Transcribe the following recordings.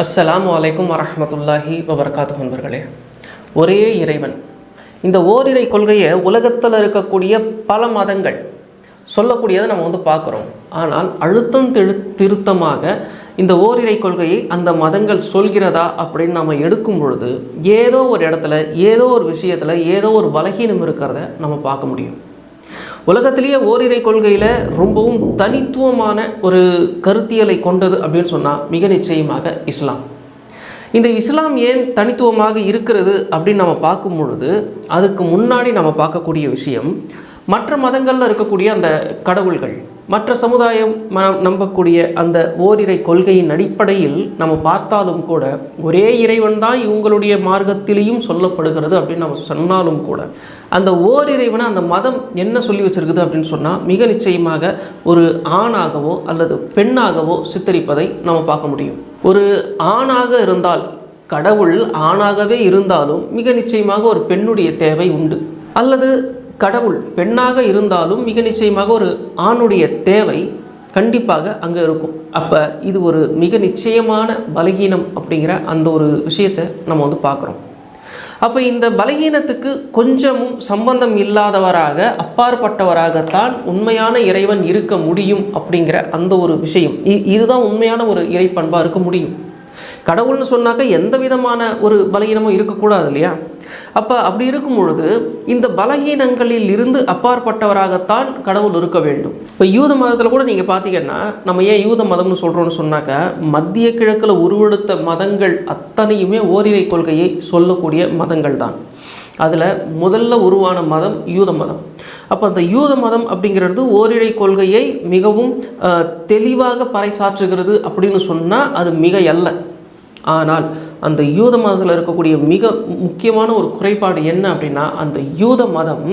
அஸ்ஸலாமு அலைக்கும் வரமத்துல்லாஹி வபர்காத்து நண்பர்களே. ஒரே இறைவன். இந்த ஓரிரை கொள்கையை உலகத்தில் இருக்கக்கூடிய பல மதங்கள் சொல்லக்கூடியதை நம்ம வந்து பார்க்குறோம். ஆனால் அழுத்தம் திரு திருத்தமாக இந்த ஓரிரை கொள்கையை அந்த மதங்கள் சொல்கிறதா அப்படின்னு நம்ம எடுக்கும் பொழுது ஏதோ ஒரு இடத்துல ஏதோ ஒரு விஷயத்தில் ஏதோ ஒரு பலகீனம் இருக்கிறத நம்ம பார்க்க முடியும். உலகத்திலேயே ஓரிரை கொள்கையில் ரொம்பவும் தனித்துவமான ஒரு கருத்தியலை கொண்டது அப்படின்னு சொன்னால் மிக நிச்சயமாக இஸ்லாம். இந்த இஸ்லாம் ஏன் தனித்துவமாக இருக்கிறது அப்படின்னு நம்ம பார்க்கும் பொழுது அதுக்கு முன்னாடி நம்ம பார்க்கக்கூடிய விஷயம் மற்ற மதங்களில் இருக்கக்கூடிய அந்த கடவுள்கள். மற்ற சமுதாயம் நம்பக்கூடிய அந்த ஓரிரை கொள்கையின் அடிப்படையில் நம்ம பார்த்தாலும் கூட ஒரே இறைவன் தான் இவங்களுடைய மார்க்கத்திலேயும் சொல்லப்படுகிறது அப்படின்னு நம்ம சொன்னாலும் கூட அந்த ஓரிறைவனை அந்த மதம் என்ன சொல்லி வச்சிருக்குது அப்படின்னு சொன்னால் மிக நிச்சயமாக ஒரு ஆணாகவோ அல்லது பெண்ணாகவோ சித்தரிப்பதை நம்ம பார்க்க முடியும். ஒரு ஆணாக இருந்தால் கடவுள் ஆணாகவே இருந்தாலும் மிக நிச்சயமாக ஒரு பெண்ணுடைய தேவை உண்டு. அல்லது கடவுள் பெண்ணாக இருந்தாலும் மிக நிச்சயமாக ஒரு ஆணுடைய தேவை கண்டிப்பாக அங்கே இருக்கும். அப்போ இது ஒரு மிக நிச்சயமான பலகீனம் அப்படிங்கிற அந்த ஒரு விஷயத்தை நம்ம வந்து பார்க்குறோம். அப்போ இந்த பலகீனத்துக்கு கொஞ்சமும் சம்பந்தம் இல்லாதவராக அப்பாற்பட்டவராகத்தான் உண்மையான இறைவன் இருக்க முடியும் அப்படிங்கிற அந்த ஒரு விஷயம். இ- இதுதான் உண்மையான ஒரு இறை பண்பாக இருக்க முடியும். கடவுள்னு சொன்னாக்க எந்த விதமான ஒரு பலகீனமும் இருக்கக்கூடாது இல்லையா அப்போ அப்படி இருக்கும் பொழுது இந்த பலகீனங்களில் இருந்து அப்பாற்பட்டவராகத்தான் கடவுள் இருக்க வேண்டும். இப்போ யூத மதத்தில் கூட நீங்கள் பார்த்தீங்கன்னா நம்ம ஏன் யூத மதம்னு சொல்கிறோம்னு சொன்னாக்க மத்திய கிழக்கில் உருவெடுத்த மதங்கள் அத்தனையுமே ஓரிரை கொள்கையை சொல்லக்கூடிய மதங்கள் தான். அதில் முதல்ல உருவான மதம் யூத மதம். அப்போ அந்த யூத மதம் அப்படிங்கிறது ஓரிழை கொள்கையை மிகவும் தெளிவாக பறைசாற்றுகிறது அப்படின்னு சொன்னால் அது மிக அல்ல ஆனால் அந்த யூத மதத்தில் இருக்கக்கூடிய மிக முக்கியமான ஒரு குறைபாடு என்ன அப்படின்னா அந்த யூத மதம்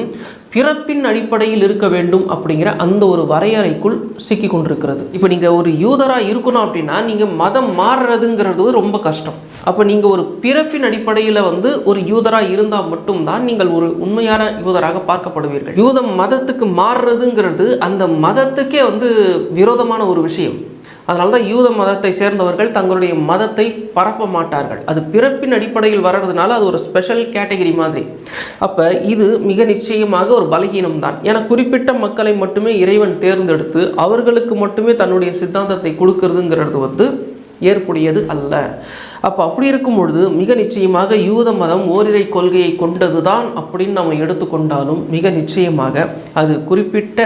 பிறப்பின் அடிப்படையில் இருக்க வேண்டும் அப்படிங்கிற அந்த ஒரு வரையறைக்குள் சிக்கி கொண்டிருக்கிறது. இப்போ நீங்கள் ஒரு யூதராக இருக்கணும் அப்படின்னா நீங்கள் மதம் மாறுறதுங்கிறது ரொம்ப கஷ்டம். அப்போ நீங்கள் ஒரு பிறப்பின் அடிப்படையில் வந்து ஒரு யூதராக இருந்தால் மட்டும்தான் நீங்கள் ஒரு உண்மையான யூதராக பார்க்கப்படுவீர்கள். யூத மதத்துக்கு மாறுறதுங்கிறது அந்த மதத்துக்கே வந்து விரோதமான ஒரு விஷயம். அதனால தான் யூத மதத்தை சேர்ந்தவர்கள் தங்களுடைய மதத்தை பரப்ப மாட்டார்கள். அது பிறப்பின் அடிப்படையில் வர்றதுனால அது ஒரு ஸ்பெஷல் கேட்டகரி மாதிரி. அப்போ இது மிக நிச்சயமாக ஒரு பலகீனம் தான் ஏன்னா குறிப்பிட்ட மக்களை மட்டுமே இறைவன் தேர்ந்தெடுத்து அவர்களுக்கு மட்டுமே தன்னுடைய சித்தாந்தத்தை கொடுக்கறதுங்கிறது வந்து ஏற்புடையது அல்ல. அப்போ அப்படி இருக்கும் பொழுது மிக நிச்சயமாக யூத மதம் ஓரிரை கொள்கையை கொண்டதுதான் அப்படின்னு நம்ம எடுத்துக்கொண்டாலும் மிக நிச்சயமாக அது குறிப்பிட்ட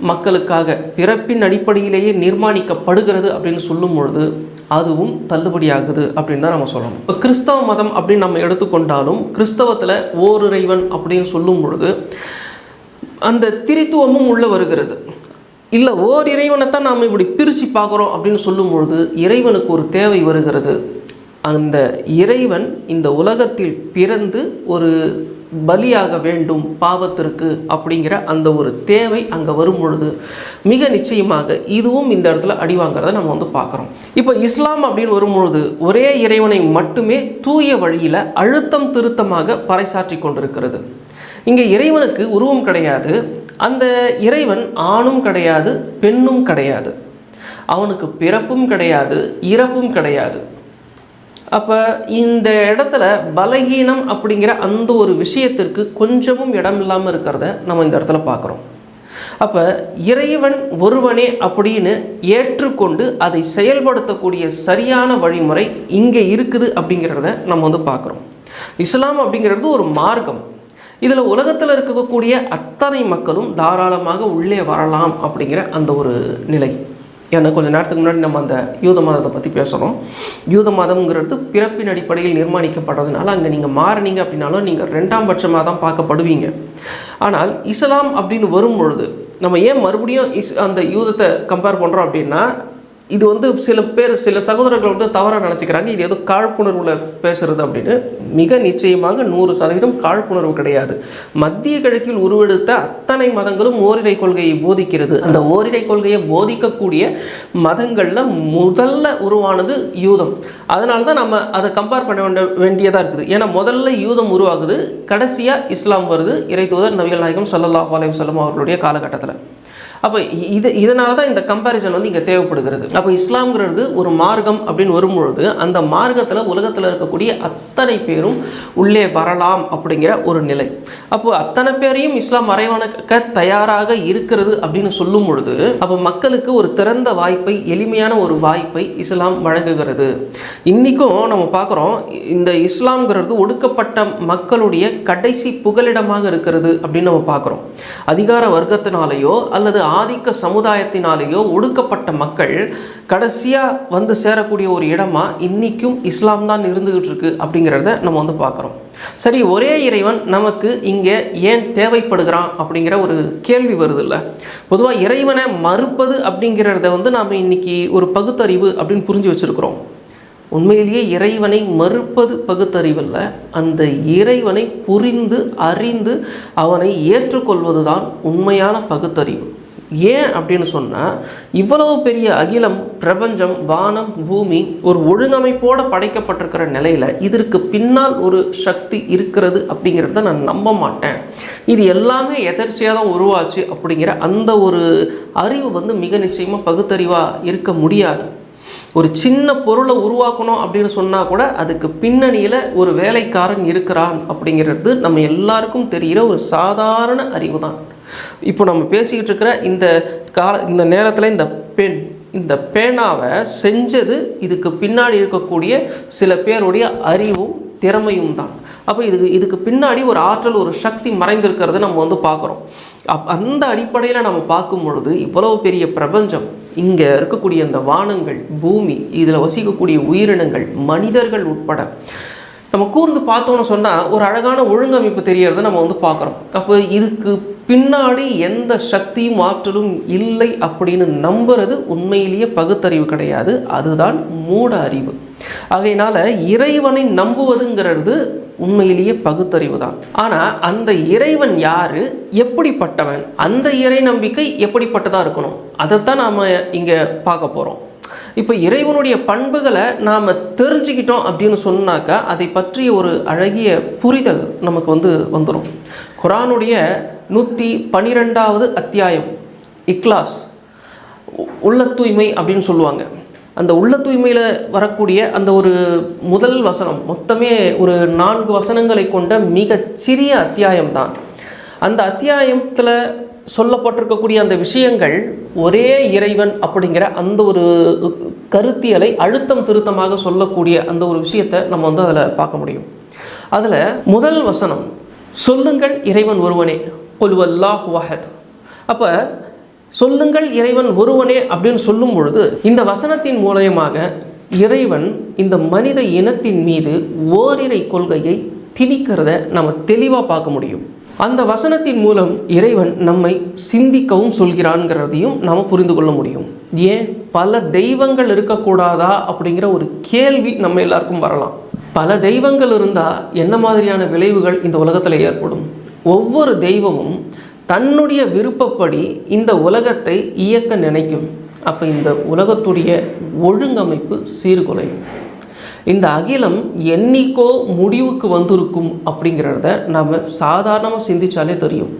மக்களுக்காக பிறப்பின் அடிப்படையிலேயே நிர்மாணிக்கப்படுகிறது அப்படின்னு சொல்லும் பொழுது அதுவும் தள்ளுபடியாகுது அப்படின்னு தான் நம்ம சொல்லணும். இப்போ கிறிஸ்தவ மதம் அப்படின்னு நம்ம எடுத்துக்கொண்டாலும் கிறிஸ்தவத்தில் ஓரிறைவன் அப்படின்னு சொல்லும் பொழுது அந்த திரித்துவமும் உள்ளே வருகிறது. இல்லை ஓர் இறைவனைத்தான் நாம் இப்படி பிரித்து பார்க்குறோம் அப்படின்னு சொல்லும் பொழுது இறைவனுக்கு ஒரு தேவை வருகிறது. அந்த இறைவன் இந்த உலகத்தில் பிறந்து ஒரு பலியாக வேண்டும் பாவத்திற்கு அப்படிங்கிற அந்த ஒரு தேவை அங்கே வரும் பொழுது மிக நிச்சயமாக இதுவும் இந்த இடத்துல அடிவாங்கிறத நம்ம வந்து பார்க்குறோம். இப்போ இஸ்லாம் அப்படின்னு வரும்பொழுது ஒரே இறைவனை மட்டுமே தூய வழியில் அழுத்தம் திருத்தமாக பறைசாற்றி கொண்டிருக்கிறது. இங்கே இறைவனுக்கு உருவம் கிடையாது. அந்த இறைவன் ஆணும் கிடையாது பெண்ணும் கிடையாது. அவனுக்கு பிறப்பும் கிடையாது இறப்பும் கிடையாது. அப்போ இந்த இடத்துல பலகீனம் அப்படிங்கிற அந்த ஒரு விஷயத்திற்கு கொஞ்சமும் இடம் இல்லாமல் இருக்கிறத நம்ம இந்த இடத்துல பார்க்குறோம். அப்போ இறைவன் ஒருவனே அப்படின்னு ஏற்றுக்கொண்டு அதை செயல்படுத்தக்கூடிய சரியான வழிமுறை இங்கே இருக்குது அப்படிங்கிறத நம்ம வந்து பார்க்குறோம். இஸ்லாம் அப்படிங்கிறது ஒரு மார்க்கம். இதில் உலகத்தில் இருக்கக்கூடிய அத்தனை மக்களும் தாராளமாக உள்ளே வரலாம் அப்படிங்கிற அந்த ஒரு நிலை. ஏன்னா கொஞ்சம் நேரத்துக்கு முன்னாடி நம்ம அந்த யூத மதத்தை பற்றி பேசுகிறோம் யூத மதம்ங்கிறது பிறப்பின் அடிப்படையில் நிர்மாணிக்கப்படுறதுனால அங்கே நீங்கள் மாறினீங்க அப்படின்னாலும் நீங்கள் ரெண்டாம் பட்சமாக தான் பார்க்கப்படுவீங்க. ஆனால் இஸ்லாம் அப்படின்னு வரும் பொழுது நம்ம ஏன் மறுபடியும் இஸ் அந்த யூதத்தை கம்பேர் பண்ணுறோம் அப்படின்னா இது வந்து சில பேர் சில சகோதரர்கள் வந்து தவறாக நினச்சிக்கிறாங்க. இது ஏதோ காழ்ப்புணர்வில் பேசுறது அப்படின்னு. மிக நிச்சயமாக நூறு சதவீதம் காழ்ப்புணர்வு கிடையாது. மத்திய கிழக்கில் உருவெடுத்த அத்தனை மதங்களும் ஓரிரை கொள்கையை போதிக்கிறது. அந்த ஓரிரை கொள்கையை போதிக்கக்கூடிய மதங்களில் முதல்ல உருவானது யூதம். அதனால தான் நம்ம அதை கம்பேர் பண்ண வேண்ட வேண்டியதாக இருக்குது. ஏன்னா முதல்ல யூதம் உருவாகுது கடைசியாக இஸ்லாம் வருது. இறை தூதர் நபிகள் நாயகம் ஸல்லல்லாஹு அலைஹி செல்லம் அவர்களுடைய காலகட்டத்தில். அப்போ இது இதனால தான் இந்த கம்பேரிசன் வந்து இங்கே தேவைப்படுகிறது. அப்போ இஸ்லாம்ங்கிறது ஒரு மார்க்கம் அப்படின்னு வரும்பொழுது அந்த மார்க்கத்தில் உலகத்தில் இருக்கக்கூடிய அத்தனை பேரும் உள்ளே வரலாம் அப்படிங்கிற ஒரு நிலை. அப்போ அத்தனை பேரையும் இஸ்லாம் மறைவணக்க தயாராக இருக்கிறது அப்படின்னு சொல்லும் பொழுது அப்போ மக்களுக்கு ஒரு திறந்த வாய்ப்பை எளிமையான ஒரு வாய்ப்பை இஸ்லாம் வழங்குகிறது. இன்றைக்கும் நம்ம பார்க்குறோம் இந்த இஸ்லாம்ங்கிறது ஒடுக்கப்பட்ட மக்களுடைய கடைசி புகலிடமாக இருக்கிறது அப்படின்னு நம்ம பார்க்குறோம் அதிகார வர்க்கத்தினாலேயோ அல்லது ஆதிக்க சமுதாயத்தினாலேயோ ஒடுக்கப்பட்ட மக்கள் கடைசியாக வந்து சேரக்கூடிய ஒரு இடமா இன்றைக்கும் இஸ்லாம் தான் இருந்துகிட்டு இருக்கு அப்படிங்கிறத நம்ம வந்து பார்க்குறோம். சரி ஒரே இறைவன் நமக்கு இங்கே ஏன் தேவைப்படுகிறான் அப்படிங்கிற ஒரு கேள்வி வருது இல்லை பொதுவாக இறைவனை மறுப்பது அப்படிங்கிறத வந்து நாம் இன்னைக்கு ஒரு பகுத்தறிவு அப்படின்னு புரிஞ்சு வச்சுருக்கிறோம். உண்மையிலேயே இறைவனை மறுப்பது பகுத்தறிவல்ல அந்த இறைவனை புரிந்து அறிந்து அவனை ஏற்றுக்கொள்வது தான் உண்மையான பகுத்தறிவு. ஏன் அப்படின்னு சொன்னால் இவ்வளவு பெரிய அகிலம் பிரபஞ்சம் வானம் பூமி ஒரு ஒழுங்கமைப்போடு படைக்கப்பட்டிருக்கிற நிலையில் இதற்கு பின்னால் ஒரு சக்தி இருக்கிறது அப்படிங்கிறத நான் நம்ப மாட்டேன். இது எல்லாமே எதர்ச்சியாக தான் உருவாச்சு அப்படிங்கிற அந்த ஒரு அறிவு வந்து மிக நிச்சயமாக பகுத்தறிவாக இருக்க முடியாது. ஒரு சின்ன பொருளை உருவாக்கணும் அப்படின்னு சொன்னால் கூட அதுக்கு பின்னணியில் ஒரு வேலைக்காரன் இருக்கிறான் அப்படிங்கிறது நம்ம எல்லாருக்கும் தெரிகிற ஒரு சாதாரண அறிவு தான் இப்போ நம்ம பேசிக்கிட்டு இருக்கிற இந்த கால இந்த நேரத்தில் இந்த பெண் இந்த பேனாவை செஞ்சது இதுக்கு பின்னாடி இருக்கக்கூடிய சில பேருடைய அறிவும் திறமையும் தான். அப்போ இதுக்கு இதுக்கு பின்னாடி ஒரு ஆற்றல் ஒரு சக்தி மறைந்திருக்கிறத நம்ம வந்து பார்க்குறோம். அப் அந்த அடிப்படையில் நம்ம பார்க்கும் பொழுது இவ்வளவு பெரிய பிரபஞ்சம் இங்கே இருக்கக்கூடிய இந்த வானங்கள் பூமி இதில் வசிக்கக்கூடிய உயிரினங்கள் மனிதர்கள் உட்பட. நம்ம கூர்ந்து பார்த்தோம்னு சொன்னால் ஒரு அழகான ஒழுங்கமைப்பு தெரியறதை நம்ம வந்து பார்க்குறோம். அப்போ இதுக்கு பின்னாடி எந்த சக்தியும் ஆற்றலும் இல்லை அப்படின்னு நம்புறது உண்மையிலேயே பகுத்தறிவு கிடையாது. அதுதான் மூட அறிவு. ஆகையினால இறைவனை நம்புவதுங்கிறது உண்மையிலேயே பகுத்தறிவு தான் ஆனால் அந்த இறைவன் யாரு? எப்படிப்பட்டவன்? அந்த இறை நம்பிக்கை எப்படிப்பட்டதாக இருக்கணும்? அதைத்தான் நாம் இங்கே பார்க்க போகிறோம் இப்போ இறைவனுடைய பண்புகளை நாம் தெரிஞ்சுக்கிட்டோம் அப்படின்னு சொன்னாக்கா அதை பற்றிய ஒரு அழகிய புரிதல் நமக்கு வந்து வந்துடும் குரானுடைய நூற்றி பன்னிரெண்டாவது அத்தியாயம் இக்லாஸ் உள்ள தூய்மை அப்படின்னு சொல்லுவாங்க. அந்த உள்ள தூய்மையில் வரக்கூடிய அந்த ஒரு முதல் வசனம் மொத்தமே ஒரு நான்கு வசனங்களை கொண்ட மிகச்சிறிய அத்தியாயம் தான் அந்த அத்தியாயத்தில் சொல்லப்பட்டிருக்கக்கூடிய அந்த விஷயங்கள் ஒரே இறைவன் அப்படிங்கிற அந்த ஒரு கருத்தியலை அழுத்தம் திருத்தமாக சொல்லக்கூடிய அந்த ஒரு விஷயத்தை நம்ம வந்து அதில் பார்க்க முடியும். அதில் முதல் வசனம் சொல்லுங்கள் இறைவன் ஒருவனே. கொல்வல்லாஹ் வஹத் அப்போ சொல்லுங்கள் இறைவன் ஒருவனே அப்படின்னு சொல்லும் பொழுது இந்த வசனத்தின் மூலயமாக இறைவன் இந்த மனித இனத்தின் மீது ஓரிரை கொள்கையை திணிக்கிறத நம்ம தெளிவாக பார்க்க முடியும். அந்த வசனத்தின் மூலம் இறைவன் நம்மை சிந்திக்கவும் சொல்கிறான்ங்கிறதையும் நாம் புரிந்து கொள்ள முடியும். ஏன்? பல தெய்வங்கள் இருக்கக்கூடாதா அப்படிங்கிற ஒரு கேள்வி நம்ம எல்லாருக்கும் வரலாம். பல தெய்வங்கள் இருந்தால் என்ன மாதிரியான விளைவுகள் இந்த உலகத்தில் ஏற்படும்? ஒவ்வொரு தெய்வமும் தன்னுடைய விருப்பப்படி இந்த உலகத்தை இயக்க நினைக்கும். அப்போ இந்த உலகத்துடைய ஒழுங்கமைப்பு சீர்குலையும். இந்த அகிலம் என்னைக்கோ முடிவுக்கு வந்திருக்கும் அப்படிங்கிறத நாம் சாதாரணமாக சிந்திச்சாலே தெரியும்.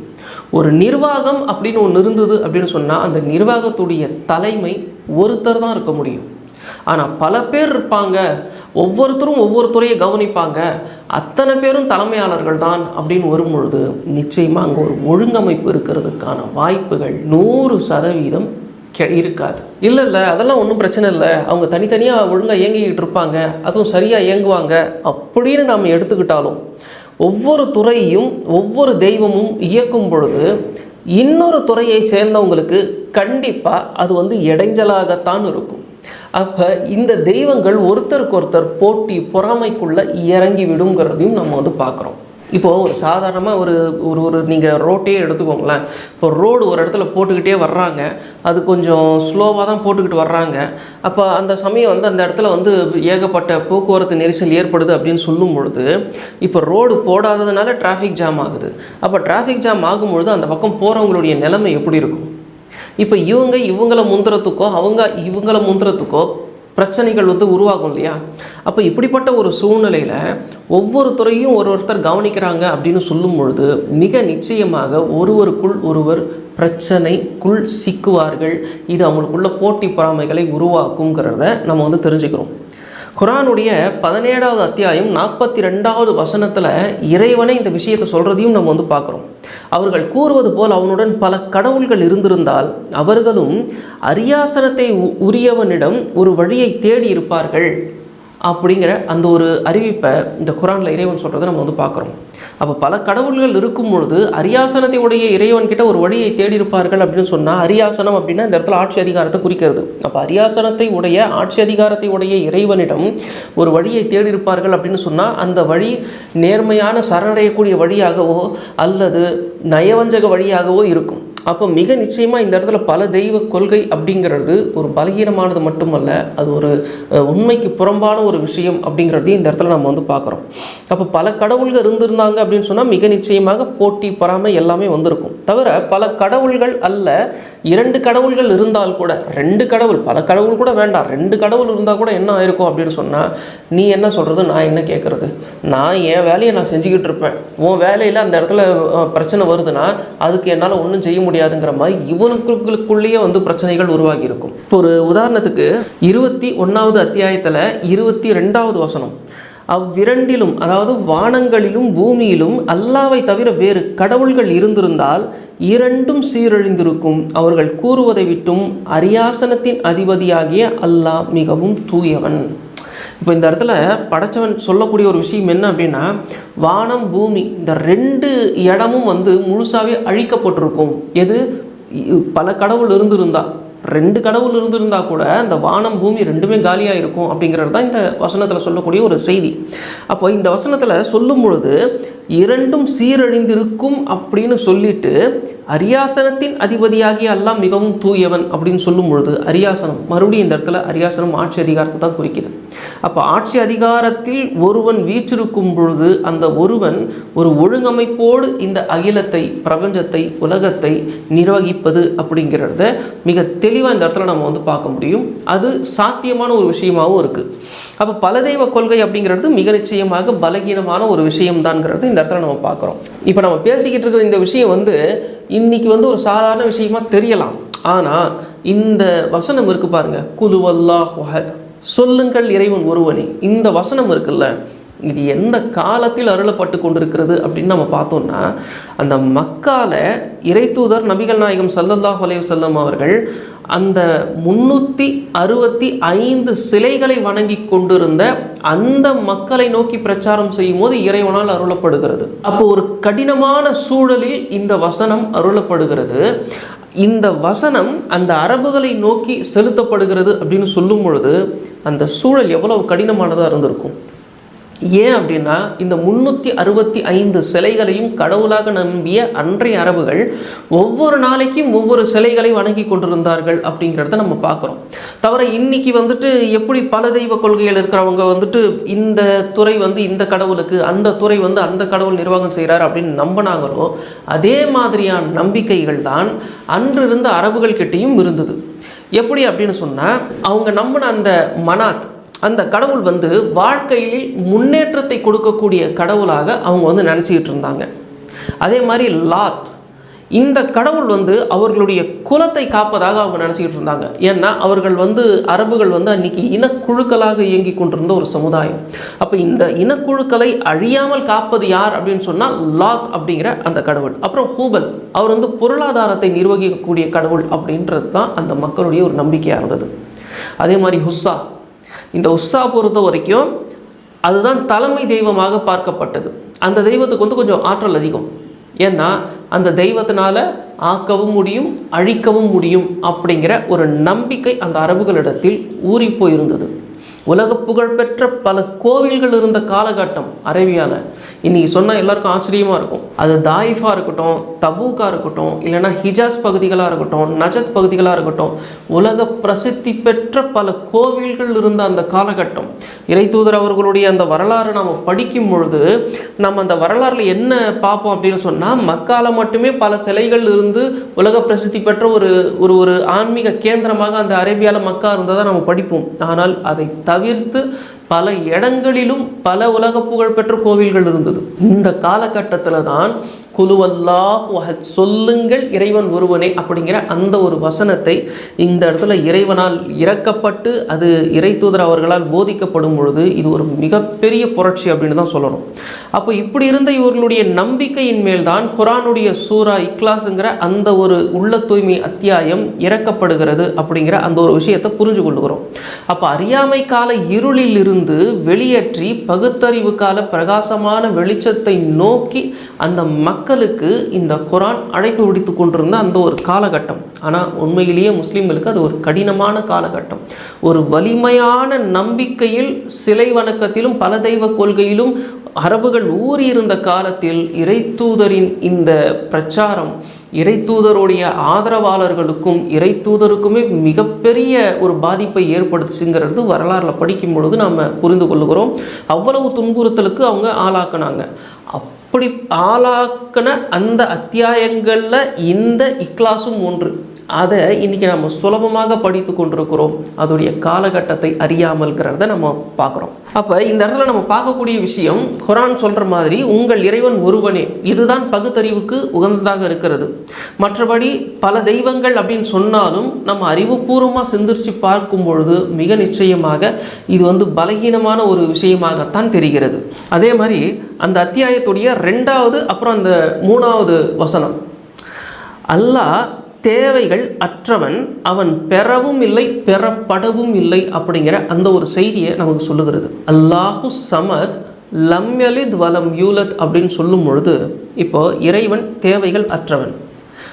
ஒரு நிர்வாகம் அப்படின்னு ஒன்று இருந்தது அப்படின்னு சொன்னால் அந்த நிர்வாகத்துடைய தலைமை ஒருத்தர் தான் இருக்க முடியும். ஆனால் பல பேர் இருப்பாங்க. ஒவ்வொருத்தரும் ஒவ்வொரு துறையை கவனிப்பாங்க. அத்தனை பேரும் தலைமையாளர்கள் தான் அப்படின்னு வரும்பொழுது நிச்சயமாக அங்கே ஒரு ஒழுங்கமைப்பு இருக்கிறதுக்கான வாய்ப்புகள் நூறு சதவீதம் கெ- இருக்காது. இல்லை இல்லை அதெல்லாம் ஒன்றும் பிரச்சனை இல்லை. அவங்க தனித்தனியாக ஒழுங்காக இயங்கிக்கிட்டு இருப்பாங்க. அதுவும் சரியாக இயங்குவாங்க. அப்படின்னு நாம் எடுத்துக்கிட்டாலும் ஒவ்வொரு துறையும் ஒவ்வொரு தெய்வமும் இயக்கும் பொழுது இன்னொரு துறையை சேர்ந்தவங்களுக்கு கண்டிப்பாக அது வந்து இடைஞ்சலாகத்தான் இருக்கும். அப்போ இந்த தெய்வங்கள் ஒருத்தருக்கு ஒருத்தர் போட்டி பொறாமைக்குள்ளே இறங்கி விடுங்கிறதையும் நம்ம வந்து பார்க்குறோம். இப்போது ஒரு சாதாரணமாக ஒரு ஒரு ஒரு நீங்கள் ரோட்டே எடுத்துக்கோங்களேன். இப்போ ரோடு ஒரு இடத்துல போட்டுக்கிட்டே வர்றாங்க. அது கொஞ்சம் ஸ்லோவாக தான் போட்டுக்கிட்டு வர்றாங்க. அப்போ அந்த சமயம் வந்து அந்த இடத்துல வந்து ஏகப்பட்ட போக்குவரத்து நெரிசல் ஏற்படுது அப்படின்னு சொல்லும் பொழுது இப்போ ரோடு போடாததுனால டிராஃபிக் ஜாம் ஆகுது. அப்போ டிராஃபிக் ஜாம் ஆகும்பொழுது அந்த பக்கம் போகிறவங்களுடைய நிலைமை எப்படி இருக்கும்? இப்போ இவங்க இவங்கள முந்துறதுக்கோ அவங்க இவங்கள முந்துறதுக்கோ பிரச்சனைகள் வந்து உருவாகும் இல்லையா? அப்போ இப்படிப்பட்ட ஒரு சூழ்நிலையில் ஒவ்வொரு துறையும் ஒரு ஒருத்தர் கவனிக்கிறாங்க அப்படின்னு சொல்லும் பொழுது மிக நிச்சயமாக ஒருவருக்குள் ஒருவர் பிரச்சனைக்குள் சிக்குவார்கள். இது அவங்களுக்குள்ள போட்டி பொறாமைகளை உருவாக்குங்கிறத நம்ம வந்து தெரிஞ்சுக்கிறோம். குரானுடைய பதினேழாவது அத்தியாயம் நாற்பத்தி ரெண்டாவது வசனத்தில் இறைவனை இந்த விஷயத்தை சொல்கிறதையும் நம்ம வந்து பார்க்குறோம். அவர்கள் கூறுவது போல் அவனுடன் பல கடவுள்கள் இருந்திருந்தால் அவர்களும் அரியாசனத்தை உ- உரியவனிடம் ஒரு வழியை தேடி இருப்பார்கள். அப்படிங்கிற அந்த ஒரு அறிவிப்பை இந்த குரானில் இறைவன் சொல்கிறத நம்ம வந்து பார்க்குறோம். அப்போ பல கடவுள்கள் இருக்கும் பொழுது அரியாசனத்தை உடைய இறைவன் கிட்ட ஒரு வழியை தேடி இருப்பார்கள் அப்படின்னு சொன்னால் அரியாசனம் அப்படின்னா இந்த இடத்துல ஆட்சி அதிகாரத்தை குறிக்கிறது. அப்போ அரியாசனத்தை உடைய ஆட்சி அதிகாரத்தை உடைய இறைவனிடம் ஒரு வழியை தேடி இருப்பார்கள் அப்படின்னு சொன்னால் அந்த வழி நேர்மையான சரணடையக்கூடிய வழியாகவோ அல்லது நயவஞ்சக வழியாகவோ இருக்கும். அப்போ மிக நிச்சயமாக இந்த இடத்துல பல தெய்வ கொள்கை அப்படிங்கிறது ஒரு பலகீனமானது மட்டுமல்ல அது ஒரு உண்மைக்கு புறம்பான ஒரு விஷயம் அப்படிங்கிறதையும் இந்த இடத்துல நம்ம வந்து பார்க்குறோம். அப்போ பல கடவுள்கள் இருந்திருந்தாங்க அப்படின்னு சொன்னால் மிக நிச்சயமாக போட்டி பொறாமை எல்லாமே வந்திருக்கும். தவிர பல கடவுள்கள் அல்ல இரண்டு கடவுள்கள் இருந்தால் கூட ரெண்டு கடவுள் பல கடவுள் கூட வேண்டாம் ரெண்டு கடவுள் இருந்தால் கூட என்ன ஆயிருக்கும் அப்படின்னு சொன்னால் நீ என்ன சொல்கிறது நான் என்ன கேட்குறது நான் என் வேலையை நான் செஞ்சுக்கிட்டு இருப்பேன். உன் வேலையில் அந்த இடத்துல பிரச்சனை வருதுன்னா அதுக்கு என்னால் ஒன்றும் செய்ய முடியாதுங்கிற மாதிரி இவனுக்குள்ளேயே வந்து பிரச்சனைகள் உருவாகி இருக்கும் இப்போ ஒரு உதாரணத்துக்கு இருபத்தி ஒன்றாவது அத்தியாயத்தில் இருபத்தி ரெண்டாவது வசனம். அவ்விரண்டிலும் அதாவது வானங்களிலும் பூமியிலும் அல்லாவை தவிர வேறு கடவுள்கள் இருந்திருந்தால் இரண்டும் சீரழிந்திருக்கும். அவர்கள் கூறுவதை விட்டும் அரியாசனத்தின் அதிபதியாகிய அல்லாஹ் மிகவும் தூயவன். இப்போ இந்த இடத்துல படைச்சவன் சொல்லக்கூடிய ஒரு விஷயம் என்ன அப்படின்னா வானம் பூமி இந்த ரெண்டு இடமும் வந்து முழுசாகவே அழிக்கப்பட்டிருக்கும். எது? இ- பல கடவுள் இருந்திருந்தா. ரெண்டு கடவுள் இருந்திருந்தா கூட இந்த வானம் பூமி ரெண்டுமே காலியாக இருக்கும் அப்படிங்கிறது தான் இந்த வசனத்தில் சொல்லக்கூடிய ஒரு செய்தி. அப்போ இந்த வசனத்தில் சொல்லும் பொழுது இரண்டும் சீரழிந்திருக்கும் அப்படின்னு சொல்லிட்டு அரியாசனத்தின் அதிபதியாகிய அல்லாஹ் மிகவும் தூயவன் அப்படின்னு சொல்லும் பொழுது அரியாசனம் மறுபடியும் இந்த இடத்துல அரியாசனம் ஆட்சி அதிகாரத்தை தான் குறிக்கிது. அப்போ ஆட்சி அதிகாரத்தில் ஒருவன் வீற்றிருக்கும் பொழுது அந்த ஒருவன் ஒரு ஒழுங்கமைப்போடு இந்த அகிலத்தை பிரபஞ்சத்தை உலகத்தை நிர்வகிப்பது அப்படிங்கிறத மிக தெளிவாக இந்த இடத்துல நம்ம வந்து பார்க்க முடியும். அது சாத்தியமான ஒரு விஷயமாகவும் இருக்குது அப்போ பல தெய்வ கொள்கை அப்படிங்கிறது மிக நிச்சயமாக பலகீனமான ஒரு விஷயம்தான்ங்கிறது இந்த இடத்துல நம்ம பார்க்குறோம். இப்போ நம்ம பேசிக்கிட்டு இருக்கிற இந்த விஷயம் வந்து இன்னைக்கு வந்து ஒரு சாதாரண விஷயமா தெரியலாம். ஆனால் இந்த வசனம் இருக்கு பாருங்க. குலுவல்லாஹ் வஹத் சொல்லுங்கள் இறைவன் ஒருவனே. இந்த வசனம் இருக்குல்ல இது எந்த காலத்தில் அருளப்பட்டு கொண்டிருக்கிறது அப்படின்னு நம்ம பார்த்தோம்னா அந்த மக்கால இறைத்தூதர் நபிகள் நாயகம் சல்லல்லாஹ் அலைஹி செல்லம் அவர்கள் அந்த முன்னூற்றி அறுபத்தி ஐந்து சிலைகளை வணங்கி கொண்டிருந்த அந்த மக்களை நோக்கி பிரச்சாரம் செய்யும் போது இறைவனால் அருளப்படுகிறது. அப்போ ஒரு கடினமான சூழலில் இந்த வசனம் அருளப்படுகிறது. இந்த வசனம் அந்த அரபுகளை நோக்கி செலுத்தப்படுகிறது அப்படின்னு சொல்லும் பொழுது அந்த சூழல் எவ்வளவு கடினமானதாக இருந்திருக்கும்? ஏன் அப்படின்னா இந்த முந்நூற்றி அறுபத்தி ஐந்து சிலைகளையும் கடவுளாக நம்பிய அன்றைய அரபுகள் ஒவ்வொரு நாளைக்கும் ஒவ்வொரு சிலைகளை வணங்கி கொண்டிருந்தார்கள் அப்படிங்கிறத நம்ம பார்க்குறோம். தவிர இன்னைக்கு வந்துட்டு எப்படி பல தெய்வ கொள்கைகள் இருக்கிறவங்க வந்துட்டு இந்த துறை வந்து இந்த கடவுளுக்கு அந்த துறை வந்து அந்த கடவுள் நிர்வாகம் செய்கிறார் அப்படின்னு நம்பினாங்களோ அதே மாதிரியான நம்பிக்கைகள் தான் அன்றிருந்த அரபுகள் கிட்டேயும் இருந்தது. எப்படி அப்படின்னு சொன்னால் அவங்க நம்பின அந்த மனாத் அந்த கடவுள் வந்து வாழ்க்கையில் முன்னேற்றத்தை கொடுக்கக்கூடிய கடவுளாக அவங்க வந்து நினச்சிக்கிட்டு இருந்தாங்க. அதே மாதிரி லாத் இந்த கடவுள் வந்து அவர்களுடைய குலத்தை காப்பதாக அவங்க நினச்சிக்கிட்டு இருந்தாங்க. ஏன்னா அவர்கள் வந்து அரபுகள் வந்து அன்னைக்கு இனக்குழுக்களாக இயங்கி கொண்டிருந்த ஒரு சமுதாயம். அப்போ இந்த இனக்குழுக்களை அழியாமல் காப்பது யார் அப்படின்னு சொன்னால் லாத் அப்படிங்கிற அந்த கடவுள். அப்புறம் ஹூபல் அவர் வந்து பொருளாதாரத்தை நிர்வகிக்கக்கூடிய கடவுள் அப்படின்றது தான் அந்த மக்களுடைய ஒரு நம்பிக்கையாக இருந்தது. அதே மாதிரி ஹுஸ்ஸா இந்த உஷா பொறுத்த வரைக்கும் அதுதான் தலைமை தெய்வமாக பார்க்கப்பட்டது. அந்த தெய்வத்துக்கு வந்து கொஞ்சம் ஆற்றல் அதிகம். ஏன்னா அந்த தெய்வத்தினால ஆக்கவும் முடியும் அழிக்கவும் முடியும் அப்படிங்கிற ஒரு நம்பிக்கை அந்த அரபுகளிடத்தில் ஊறி போயிருந்தது. உலக புகழ்பெற்ற பல கோவில்கள் இருந்த காலகட்டம் அரேபியாவில் இன்னைக்கு சொன்னால் எல்லாருக்கும் ஆச்சரியமாக இருக்கும். அது தாயிஃபாக இருக்கட்டும் தபூக்காக இருக்கட்டும் இல்லைன்னா ஹிஜாஸ் பகுதிகளாக இருக்கட்டும் நஜத் பகுதிகளாக இருக்கட்டும் உலக பிரசித்தி பெற்ற பல கோவில்கள் இருந்த அந்த காலகட்டம். இறைத்தூதர் அவர்களுடைய அந்த வரலாறு நாம் படிக்கும் பொழுது நம்ம அந்த வரலாறுல என்ன பார்ப்போம் அப்படின்னு சொன்னால் மக்கால மட்டுமே பல சிலைகள் இருந்து உலக பிரசித்தி பெற்ற ஒரு ஒரு ஒரு ஆன்மீக கேந்திரமாக அந்த அரேபியாவில் மக்கா இருந்ததை நம்ம படிப்போம். ஆனால் அதை தவிர்த்து பல இடங்களிலும் பல உலக புகழ் பெற்ற கோவில்கள் இருந்தது. இந்த காலகட்டத்தில் தான் குலுவல்லாஹ் வஹத் சொல்லுங்கள் இறைவன் ஒருவனே அப்படிங்கிற அந்த ஒரு வசனத்தை இந்த இடத்துல இறைவனால் இறக்கப்பட்டு அது இறை தூதர் அவர்களால் போதிக்கப்படும் பொழுது இது ஒரு மிகப்பெரிய புரட்சி அப்படின்னு தான் சொல்லணும். அப்போ இப்படி இருந்த இவர்களுடைய நம்பிக்கையின் மேல்தான் குரானுடைய சூரா இக்லாஸுங்கிற அந்த ஒரு உள்ள தூய்மை அத்தியாயம் இறக்கப்படுகிறது அப்படிங்கிற அந்த ஒரு விஷயத்தை புரிஞ்சு கொள்ளுகிறோம். அப்போ அறியாமை கால இருளில் இருந்து வெளியேற்றி பகுத்தறிவு கால பிரகாசமான வெளிச்சத்தை நோக்கி அந்த மக்களுக்கு இந்த குரான் அழைப்பு விடுத்து கொண்டிருந்த அந்த ஒரு காலகட்டம். ஆனால் உண்மையிலேயே முஸ்லீம்களுக்கு அது ஒரு கடினமான காலகட்டம். ஒரு வலிமையான நம்பிக்கையில் சிலை வணக்கத்திலும் பல தெய்வ கொள்கையிலும் அரபுகள் ஊறியிருந்த காலத்தில் இறைத்தூதரின் இந்த பிரச்சாரம் இறைத்தூதருடைய ஆதரவாளர்களுக்கும் இறைத்தூதருக்குமே மிகப்பெரிய ஒரு பாதிப்பை ஏற்படுத்துச்சுங்கிறது வரலாறில் படிக்கும் பொழுது நாம் புரிந்து கொள்ளுகிறோம். அவ்வளவு துன்புறுத்தலுக்கு அவங்க ஆளாக்குனாங்க. அப் அப்படி ஆளாக்கின அந்த அத்தியாயங்களில் இந்த இக்லாஸும் ஒன்று. அதை இன்றைக்கி நம்ம சுலபமாக படித்து கொண்டிருக்கிறோம். அதோடைய காலகட்டத்தை அறியாமல்கிறத நம்ம பார்க்குறோம். அப்போ இந்த இடத்துல நம்ம பார்க்கக்கூடிய விஷயம் குரான் சொல்கிற மாதிரி உங்கள் இறைவன் ஒருவனே. இதுதான் பகுத்தறிவுக்கு உகந்ததாக இருக்கிறது. மற்றபடி பல தெய்வங்கள் அப்படின்னு சொன்னாலும் நம்ம அறிவுபூர்வமாக சிந்திச்சு பார்க்கும் பொழுது மிக நிச்சயமாக இது வந்து பலகீனமான ஒரு விஷயமாகத்தான் தெரிகிறது. அதே மாதிரி அந்த அத்தியாயத்துடைய ரெண்டாவது அப்புறம் அந்த மூணாவது வசனம். அல்லாஹ் தேவைகள் அற்றவன் அவன் பெறவும் இல்லை பெறப்படவும் இல்லை அப்படிங்கிற அந்த ஒரு செய்தியை நமக்கு சொல்லுகிறது. அல்லாஹு சமத் லம்யலித் வலம் யூலத் அப்படின்னு சொல்லும் பொழுது இப்போ இறைவன் தேவைகள் அற்றவன்.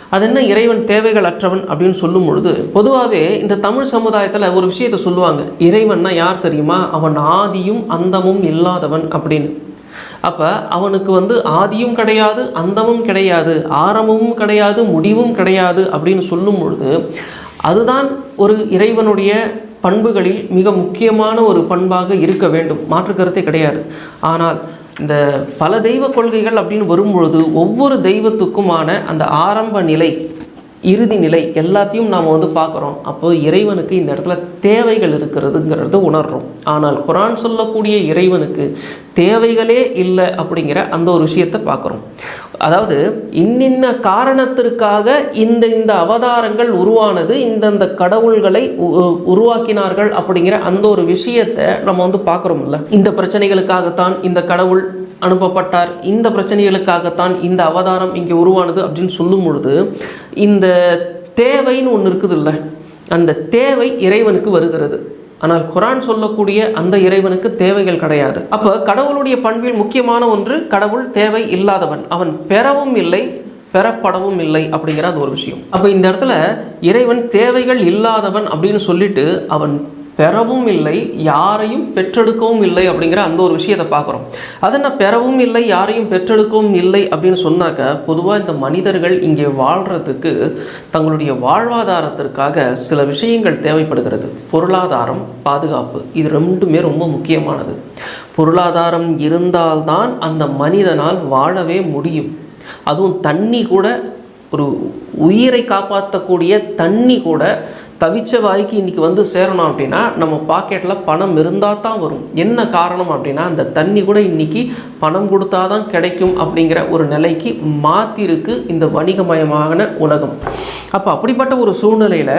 அது என்ன இறைவன் தேவைகள் அற்றவன் அப்படின்னு சொல்லும் பொழுது பொதுவாகவே இந்த தமிழ் சமுதாயத்தில் ஒரு விஷயத்தை சொல்லுவாங்க. இறைவன்னா யார் தெரியுமா? அவன் ஆதியும் அந்தமும் இல்லாதவன் அப்படின்னு. அப்போ அவனுக்கு வந்து ஆதியும் கிடையாது அந்தமும் கிடையாது ஆரம்பமும் கிடையாது முடிவும் கிடையாது அப்படின்னு சொல்லும் பொழுது அதுதான் ஒரு இறைவனுடைய பண்புகளில் மிக முக்கியமான ஒரு பண்பாக இருக்க வேண்டும். மாற்று கருத்தே கிடையாது. ஆனால் இந்த பல தெய்வ கொள்கைகள் அப்படின்னு வரும்பொழுது ஒவ்வொரு தெய்வத்துக்குமான அந்த ஆரம்ப நிலை இறுதி நிலை எல்லாத்தையும் நாம் வந்து பார்க்குறோம். அப்போது இறைவனுக்கு இந்த இடத்துல தேவைகள் இருக்கிறதுங்கிறது உணர்றோம். ஆனால் குரான் சொல்லக்கூடிய இறைவனுக்கு தேவைகளே இல்லை அப்படிங்கிற அந்த ஒரு விஷயத்தை பார்க்குறோம். அதாவது இன்னின்ன காரணத்திற்காக இந்த இந்த அவதாரங்கள் உருவானது இந்தந்த கடவுள்களை உ- உருவாக்கினார்கள் அப்படிங்கிற அந்த ஒரு விஷயத்தை நம்ம வந்து பார்க்குறோம்ல. இந்த பிரச்சனைகளுக்காகத்தான் இந்த கடவுள் அனுப்பப்பட்டார். இந்த பிரச்சனைகளுக்காகத்தான் இந்த அவதாரம் இங்கே உருவானது அப்படின்னு சொல்லும் பொழுது இந்த தேவைன்னு ஒன்று இருக்குது இல்லை அந்த தேவை இறைவனுக்கு வருகிறது. ஆனால் குரான் சொல்லக்கூடிய அந்த இறைவனுக்கு தேவைகள் கிடையாது. அப்போ கடவுளுடைய பண்பில் முக்கியமான ஒன்று கடவுள் தேவை இல்லாதவன். அவன் பெறவும் இல்லை பெறப்படவும் இல்லை அப்படிங்கிற அது ஒரு விஷயம். அப்போ இந்த இடத்துல இறைவன் தேவைகள் இல்லாதவன் அப்படின்னு சொல்லிட்டு அவன் பெறவும் இல்லை யாரையும் பெற்றெடுக்கவும் இல்லை அப்படிங்கிற அந்த ஒரு விஷயத்தை பார்க்குறோம். அதை நான் பெறவும் இல்லை யாரையும் பெற்றெடுக்கவும் இல்லை அப்படின்னு சொன்னாக்க பொதுவாக இந்த மனிதர்கள் இங்கே வாழ்கிறதுக்கு தங்களுடைய வாழ்வாதாரத்திற்காக சில விஷயங்கள் தேவைப்படுகிறது. பொருளாதாரம் பாதுகாப்பு இது ரெண்டுமே ரொம்ப முக்கியமானது. பொருளாதாரம் இருந்தால்தான் அந்த மனிதனால் வாழவே முடியும். அதுவும் தண்ணி கூட ஒரு உயிரை காப்பாற்றக்கூடிய தண்ணி கூட தவிச்ச வாய்க்கு இன்றைக்கி வந்து சேரணும் அப்படின்னா நம்ம பாக்கெட்டில் பணம் இருந்தால் தான் வரும். என்ன காரணம் அப்படின்னா அந்த தண்ணி கூட இன்றைக்கி பணம் கொடுத்தா தான் கிடைக்கும் அப்படிங்கிற ஒரு நிலைக்கு மாற்றிருக்கு இந்த வணிகமயமான உலகம். அப்போ அப்படிப்பட்ட ஒரு சூழ்நிலையில்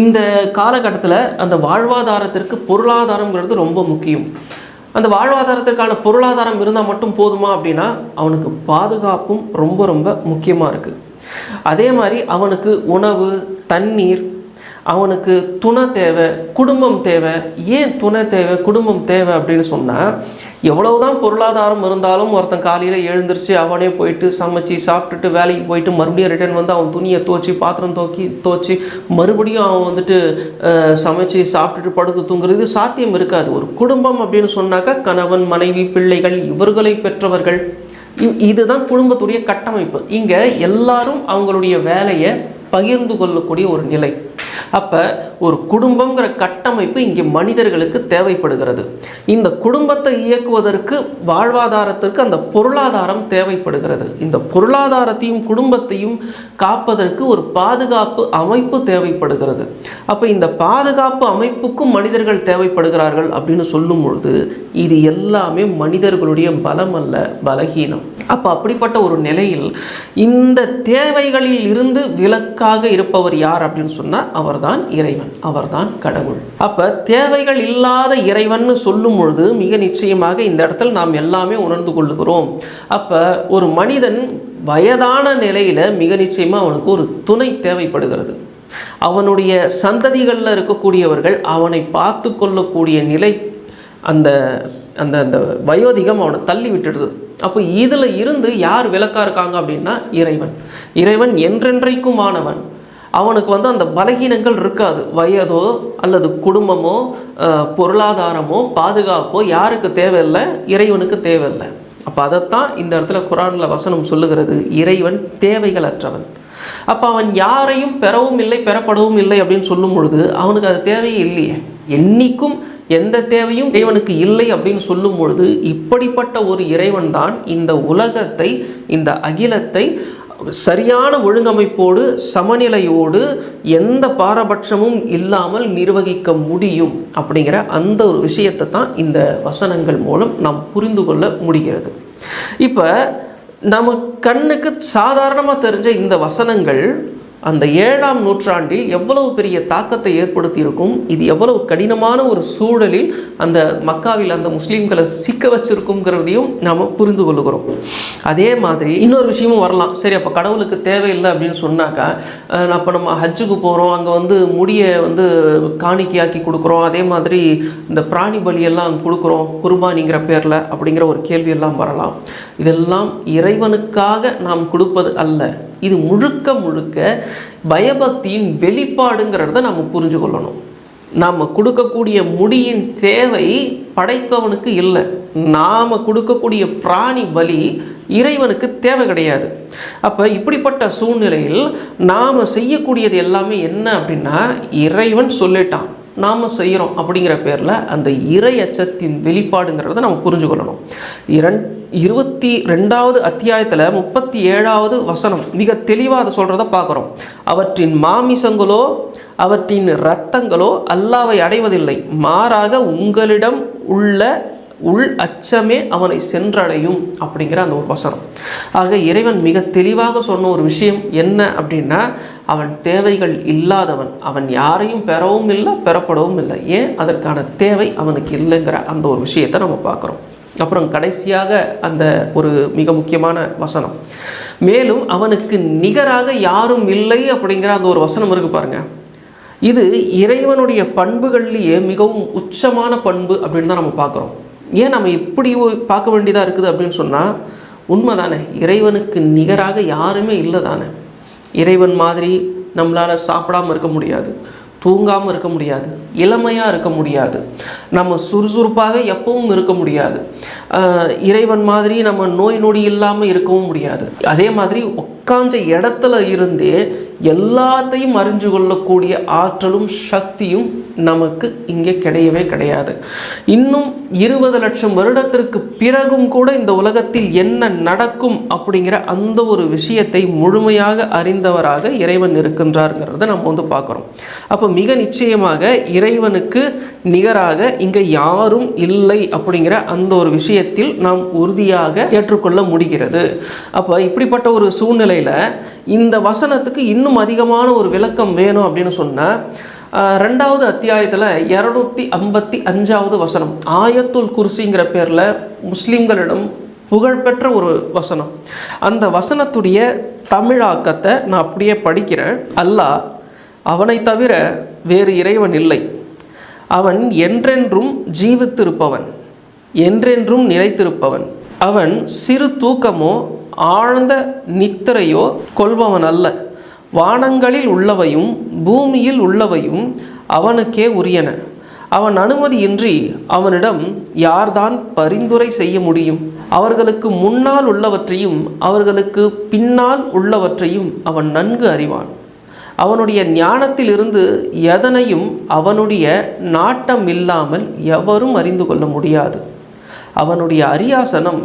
இந்த காலகட்டத்தில் அந்த வாழ்வாதாரத்திற்கு பொருளாதாரங்கிறது ரொம்ப முக்கியம். அந்த வாழ்வாதாரத்திற்கான பொருளாதாரம் இருந்தால் மட்டும் போதுமா அப்படின்னா அவனுக்கு பாதுகாப்பும் ரொம்ப ரொம்ப முக்கியமாக இருக்குது அதே மாதிரி அவனுக்கு உணவு தண்ணீர் அவனுக்கு துணை தேவை குடும்பம் தேவை. ஏன் துணை தேவை குடும்பம் தேவை அப்படின்னு சொன்னால் எவ்வளவுதான் பொருளாதாரம் இருந்தாலும் ஒருத்தன் காலையில் எழுந்திரிச்சு அவனே போயிட்டு சமைச்சு சாப்பிட்டுட்டு வேலைக்கு போயிட்டு மறுபடியும் ரிட்டர்ன் வந்து அவன் துணியை துவச்சி பாத்திரம் துவக்கி துவச்சி மறுபடியும் அவன் வந்துட்டு சமைச்சு சாப்பிட்டுட்டு படுத்து தூங்குறது சாத்தியம் இருக்காது. ஒரு குடும்பம் அப்படின்னு சொன்னாக்கா கணவன் மனைவி பிள்ளைகள் இவர்களை பெற்றவர்கள் இதுதான் குடும்பத்துடைய கட்டமைப்பு. இங்கே எல்லாரும் அவங்களுடைய வேலையை பகிர்ந்து கொள்ளக்கூடிய ஒரு நிலை. அப்போ ஒரு குடும்பங்கிற கட்டமைப்பு இங்கே மனிதர்களுக்கு தேவைப்படுகிறது. இந்த குடும்பத்தை இயக்குவதற்கு வாழ்வாதாரத்திற்கு அந்த பொருளாதாரம் தேவைப்படுகிறது. இந்த பொருளாதாரத்தையும் குடும்பத்தையும் காப்பதற்கு ஒரு பாதுகாப்பு அமைப்பு தேவைப்படுகிறது. அப்போ இந்த பாதுகாப்பு அமைப்புக்கும் மனிதர்கள் தேவைப்படுகிறார்கள் அப்படின்னு சொல்லும் பொழுது இது எல்லாமே மனிதர்களுடைய பலம் அல்ல பலகீனம். அப்போ அப்படிப்பட்ட ஒரு நிலையில் இந்த தேவைகளில் இருந்து விலக்காக இருப்பவர் யார் அப்படின்னு சொன்னால் அவர் அவர்தான் இறைவன் அவர்தான் கடவுள். அப்போ தேவைகள் இல்லாத இறைவன் சொல்லும் பொழுது மிக நிச்சயமாக இந்த இடத்துல நாம் எல்லாமே உணர்ந்து கொள்ளுகிறோம். அப்போ ஒரு மனிதன் வயதான நிலையில் மிக நிச்சயமாக அவனுக்கு ஒரு துணை தேவைப்படுகிறது. அவனுடைய சந்ததிகளில் இருக்கக்கூடியவர்கள் அவனை பார்த்து கொள்ளக்கூடிய நிலை அந்த அந்த அந்த வயோதிகம் அவனை தள்ளி விட்டுடுது. அப்போ இதில் இருந்து யார் விளக்காக இருக்காங்க அப்படின்னா இறைவன். இறைவன் என்றென்றைக்குமானவன் அவனுக்கு வந்து அந்த பலகீனங்கள் இருக்காது. வயதோ அல்லது குடும்பமோ பொருளாதாரமோ பாதுகாப்போ யாருக்கு தேவையில்லை? இறைவனுக்கு தேவையில்லை. அப்போ அதைத்தான் இந்த இடத்துல குரானில் வசனம் சொல்லுகிறது. இறைவன் தேவைகளற்றவன். அப்போ அவன் யாரையும் பெறவும் இல்லை பெறப்படவும் இல்லை அப்படின்னு சொல்லும் பொழுது அவனுக்கு அது தேவையே இல்லையே. என்னைக்கும் எந்த தேவையும் இறைவனுக்கு இல்லை அப்படின்னு சொல்லும் பொழுது இப்படிப்பட்ட ஒரு இறைவன் தான் இந்த உலகத்தை இந்த அகிலத்தை சரியான ஒழுங்கமைப்போடு சமநிலையோடு எந்த பாரபட்சமும் இல்லாமல் நிர்வகிக்க முடியும் அப்படிங்கிற அந்த ஒரு விஷயத்தை தான் இந்த வசனங்கள் மூலம் நாம் புரிந்து கொள்ள முடிகிறது. இப்போ நம்ம கண்ணுக்கு சாதாரணமாக தெரிஞ்ச இந்த வசனங்கள் அந்த ஏழாம் நூற்றாண்டில் எவ்வளவு பெரிய தாக்கத்தை ஏற்படுத்தியிருக்கும்? இது எவ்வளவு கடினமான ஒரு சூழலில் அந்த மக்காவில் அந்த முஸ்லீம்களை சிக்க வச்சிருக்குங்கிறதையும் நாம் புரிந்து கொள்ளுகிறோம் அதே மாதிரி இன்னொரு விஷயமும் வரலாம். சரி அப்போ கடவுளுக்கு தேவையில்லை அப்படின்னு சொன்னாக்கா அப்போ நம்ம ஹஜ்ஜுக்கு போகிறோம் அங்கே வந்து முடியை வந்து காணிக்கையாக்கி கொடுக்குறோம் அதே மாதிரி இந்த பிராணி பலியெல்லாம் கொடுக்குறோம் குர்பானிங்கிற பேரில் அப்படிங்கிற ஒரு கேள்வியெல்லாம் வரலாம். இதெல்லாம் இறைவனுக்காக நாம் கொடுப்பது அல்ல. இது முழுக்க முழுக்க பயபக்தியின் வெளிப்பாடுங்கிறத நம்ம புரிஞ்சு கொள்ளணும் நாம் கொடுக்கக்கூடிய முடியின் தேவை படைத்தவனுக்கு இல்லை. நாம் கொடுக்கக்கூடிய பிராணி பலி இறைவனுக்கு தேவை கிடையாது. அப்போ இப்படிப்பட்ட சூழ்நிலையில் நாம் செய்யக்கூடியது எல்லாமே என்ன அப்படின்னா இறைவன் சொல்லிட்டான் நாம் செய்கிறோம் அப்படிங்கிற பேரில் அந்த இறை அச்சத்தின் வெளிப்பாடுங்கிறத நம்ம புரிஞ்சு கொள்ளணும் இரண் இருபத்தி ரெண்டாவது அத்தியாயத்தில் முப்பத்தி ஏழாவது வசனம். மிக தெளிவாக அதை சொல்கிறத பார்க்குறோம். அவற்றின் மாமிசங்களோ அவற்றின் இரத்தங்களோ அல்லாவை அடைவதில்லை. மாறாக உங்களிடம் உள்ள உள் அச்சமே அவனை சென்றடையும் அப்படிங்கிற அந்த ஒரு வசனம். ஆக இறைவன் மிக தெளிவாக சொன்ன ஒரு விஷயம் என்ன அப்படின்னா அவன் தேவைகள் இல்லாதவன். அவன் யாரையும் பெறவும் இல்லை பெறப்படவும் இல்லை. ஏன்? அதற்கான தேவை அவனுக்கு இல்லைங்கிற அந்த ஒரு விஷயத்தை நம்ம பார்க்குறோம். அப்புறம் கடைசியாக அந்த ஒரு மிக முக்கியமான வசனம். மேலும் அவனுக்கு நிகராக யாரும் இல்லை அப்படிங்கிற அந்த ஒரு வசனம் இருக்கு பாருங்க. இது இறைவனுடைய பண்புகள்லேயே மிகவும் உச்சமான பண்பு அப்படின்னு தான் நம்ம பார்க்குறோம். ஏன் நம்ம இப்படி பார்க்க வேண்டியதாக இருக்குது அப்படின்னு சொன்னால் உண்மை தானே இறைவனுக்கு நிகராக யாருமே இல்லை தானே இறைவன் மாதிரி நம்மளால் சாப்பிடாம இருக்க முடியாது. தூங்காமல் இருக்க முடியாது இளமையாக இருக்க முடியாது. நம்ம சுறுசுறுப்பாக எப்பவும் இருக்க முடியாது. இறைவன் மாதிரி நம்ம நோய் நொடி இல்லாமல் இருக்கவும் முடியாது. அதே மாதிரி உட்கார்ந்த இடத்துல இருந்தே எல்லாத்தையும் அறிஞ்சு கொள்ளக்கூடிய ஆற்றலும் சக்தியும் நமக்கு இங்கே கிடையவே கிடையாது. இன்னும் இருபது லட்சம் வருடத்திற்கு பிறகும் கூட இந்த உலகத்தில் என்ன நடக்கும் அப்படிங்கிற அந்த ஒரு விஷயத்தை முழுமையாக அறிந்தவராக இறைவன் இருக்கின்றாருங்கிறத நம்ம வந்து பார்க்குறோம். அப்போ மிக நிச்சயமாக இறைவனுக்கு நிகராக இங்கே யாரும் இல்லை அப்படிங்கிற அந்த ஒரு விஷயத்தில் நாம் உறுதியாக ஏற்றுக்கொள்ள முடிகிறது. அப்போ இப்படிப்பட்ட ஒரு சூழ்நிலை சூழ்நிலையில் இந்த வசனத்துக்கு இன்னும் அதிகமான ஒரு விளக்கம் வேணும் அப்படின்னு சொன்னால் ரெண்டாவது அத்தியாயத்தில் இரநூத்தி ஐம்பத்தி அஞ்சாவது வசனம் ஆயத்துல் குர்சிங்கிற பேரில் முஸ்லீம்களிடம் புகழ்பெற்ற ஒரு வசனம். அந்த வசனத்துடைய தமிழாக்கத்தை நான் அப்படியே படிக்கிறேன். அல்லாஹ் அவனை தவிர வேறு இறைவன் இல்லை. அவன் என்றென்றும் ஜீவித்திருப்பவன் என்றென்றும் நிலைத்திருப்பவன். அவன் சிறு தூக்கமோ ஆழ்ந்த நித்திரையோ கொள்பவன் அல்ல வானங்களில் உள்ளவையும் பூமியில் உள்ளவையும் அவனுக்கே உரியன. அவன் அனுமதியின்றி அவனிடம் யார்தான் பரிந்துரை செய்ய முடியும்? அவர்களுக்கு முன்னால் உள்ளவற்றையும் அவர்களுக்கு பின்னால் உள்ளவற்றையும் அவன் நன்கு அறிவான். அவனுடைய ஞானத்திலிருந்து எதனையும் அவனுடைய நாட்டம் இல்லாமல் எவரும் அறிந்து கொள்ள முடியாது. அவனுடைய அரியாசனம்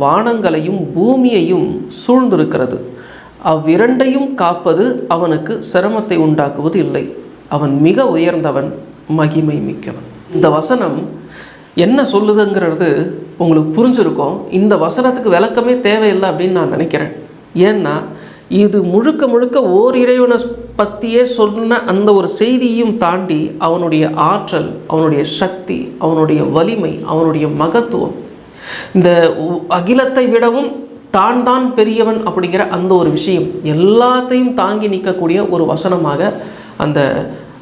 வானங்களையும் பூமியையும் சூழ்ந்திருக்கிறது. அவ்விரண்டையும் காப்பது அவனுக்கு சிரமத்தை உண்டாக்குவது இல்லை. அவன் மிக உயர்ந்தவன் மகிமை மிக்கவன். இந்த வசனம் என்ன சொல்லுதுங்கிறது உங்களுக்கு புரிஞ்சிருக்கும். இந்த வசனத்துக்கு விளக்கமே தேவையில்லை அப்படின்னு நான் நினைக்கிறேன். ஏன்னா இது முழுக்க முழுக்க ஓர் இறைவனை பற்றியே சொன்ன அந்த ஒரு செய்தியையும் தாண்டி அவனுடைய ஆற்றல் அவனுடைய சக்தி அவனுடைய வலிமை அவனுடைய மகத்துவம் இந்த அகிலத்தை விடவும் தான் தான் பெரியவன் அப்படிங்கிற அந்த ஒரு விஷயம் எல்லாத்தையும் தாங்கி நிற்கக்கூடிய ஒரு வசனமாக அந்த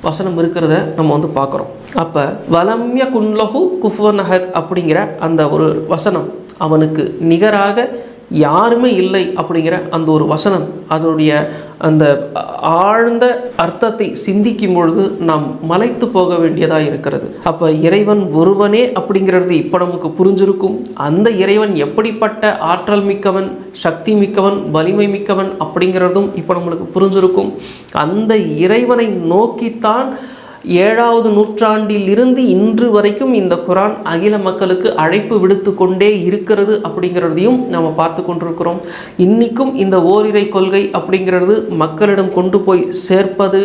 வசனம் இருக்கிறத நம்ம வந்து பார்க்குறோம். அப்போ வலம்ய குன்லகு குஃபனஹத் அப்படிங்கிற அந்த ஒரு வசனம் அவனுக்கு நிகராக யாருமே இல்லை அப்படிங்கிற அந்த ஒரு வசனம் அதனுடைய அந்த ஆழ்ந்த அர்த்தத்தை சிந்திக்கும் பொழுது நாம் மலைத்து போக வேண்டியதாக இருக்கிறது. அப்போ இறைவன் ஒருவனே அப்படிங்கிறது இப்போ நமக்கு புரிஞ்சிருக்கும். அந்த இறைவன் எப்படிப்பட்ட ஆற்றல் மிக்கவன் சக்தி மிக்கவன் வலிமை மிக்கவன் அப்படிங்கிறதும் இப்போ நம்மளுக்கு புரிஞ்சிருக்கும். அந்த இறைவனை நோக்கித்தான் ஏழாவது நூற்றாண்டில் இருந்து இன்று வரைக்கும் இந்த குரான் அகில மக்களுக்கு அழைப்பு விடுத்து கொண்டே இருக்கிறது அப்படிங்கிறதையும் நம்ம பார்த்து கொண்டிருக்கிறோம். இன்றைக்கும் இந்த ஓரிரை கொள்கை அப்படிங்கிறது மக்களிடம் கொண்டு போய் சேர்ப்பது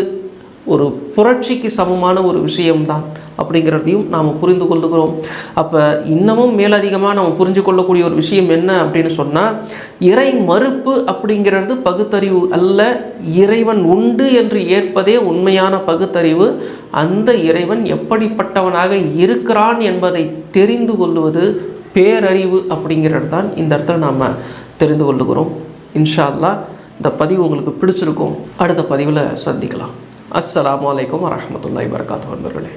ஒரு புரட்சிக்கு சமமான ஒரு விஷயம்தான் அப்படிங்கிறதையும் நாம் புரிந்து கொள்ளுகிறோம். அப்போ இன்னமும் மேலதிகமாக நம்ம புரிஞ்சு கொள்ளக்கூடிய ஒரு விஷயம் என்ன அப்படின்னு சொன்னால் இறை மறுப்பு அப்படிங்கிறது பகுத்தறிவு அல்ல இறைவன் உண்டு என்று ஏற்பதே உண்மையான பகுத்தறிவு. அந்த இறைவன் எப்படிப்பட்டவனாக இருக்கிறான் என்பதை தெரிந்து கொள்வது பேரறிவு அப்படிங்கிறது தான் இந்த இடத்துல நாம் தெரிந்து கொள்ளுகிறோம். இன்ஷா அல்லாஹ் இந்த பதிவு உங்களுக்கு பிடிச்சிருக்கும். அடுத்த பதிவில் சந்திக்கலாம். அஸ்லாம் வலைக்கம் வரமத்துல்லாய் வரகாத்து நண்பர்களே